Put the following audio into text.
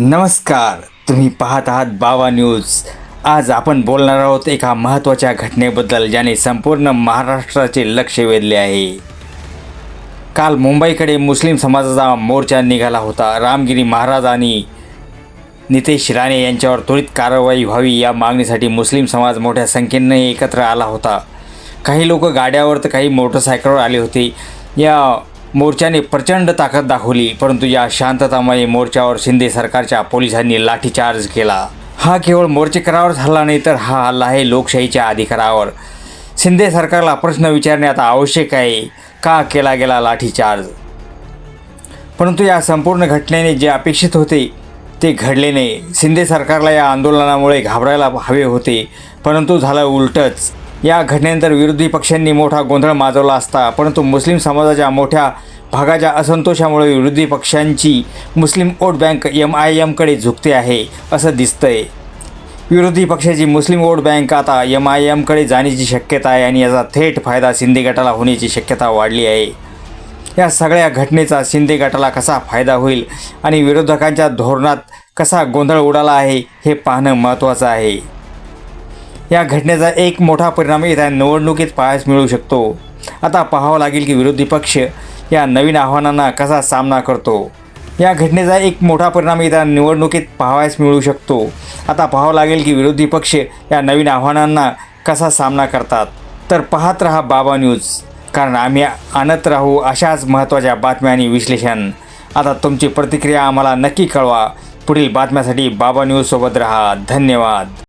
नमस्कार. तुम्ही पाहत आहात बावा न्यूज. आज आपण बोलणार आहोत एका महत्त्वाच्या घटनेबद्दल ज्याने संपूर्ण महाराष्ट्राचे लक्ष वेधले आहे. काल मुंबईकडे मुस्लिम समाजाचा मोर्चा निघाला होता. रामगिरी महाराज आणि नितेश राणे यांच्यावर त्वरित कारवाई व्हावी या मागणीसाठी मुस्लिम समाज मोठ्या संख्येने एकत्र आला होता. काही लोक गाड्यावर तर काही मोटरसायकलवर आले होते. या मोर्चाने प्रचंड ताकद दाखवली परंतु या शांततामय मोर्चावर शिंदे सरकारच्या पोलिसांनी लाठीचार्ज केला. हा केवळ मोर्चेकरावर झाला नाही तर हा हल्ला आहे लोकशाहीच्या अधिकारावर. शिंदे सरकारला प्रश्न विचारणे आता आवश्यक आहे. का केला गेला लाठीचार्ज? परंतु या संपूर्ण घटनेने जे अपेक्षित होते ते घडले नाही. शिंदे सरकारला या आंदोलनामुळे घाबरायला हवे होते परंतु झालं उलटच. या घटनेनंतर विरोधी पक्षांनी मोठा गोंधळ माजवला असता परंतु मुस्लिम समाजाच्या मोठ्या भागाच्या असंतोषामुळे विरोधी पक्षांची मुस्लिम वोट बँक एम आय एमकडे झुकते आहे असं दिसतंय. विरोधी पक्षाची मुस्लिम वोट बँक आता एम आय एमकडे जाण्याची शक्यता आहे आणि याचा थेट फायदा शिंदे गटाला होण्याची शक्यता वाढली आहे. या सगळ्या घटनेचा शिंदे गटाला कसा फायदा होईल आणि विरोधकांच्या धोरणात कसा गोंधळ उडाला आहे हे पाहणं महत्त्वाचं आहे. या घटनेचा एक मोठा परिणाम येत्या निवडणुकीत पाहायस मिळू शकतो. आता पाहावं लागेल की विरोधी पक्ष या नवीन आव्हानांना कसा सामना करतो. या घटनेचा एक मोठा परिणाम येत्या निवडणुकीत पाहावयास मिळू शकतो. आता पाहावं लागेल की विरोधी पक्ष या नवीन आव्हानांना कसा सामना करतात. तर पाहत रहा बाबा न्यूज. कारण आम्ही आणत राहू अशाच महत्त्वाच्या बातम्या आणि विश्लेषण. आता तुमची प्रतिक्रिया आम्हाला नक्की कळवा. पुढील बातम्यासाठी बाबा न्यूजसोबत रहा. धन्यवाद.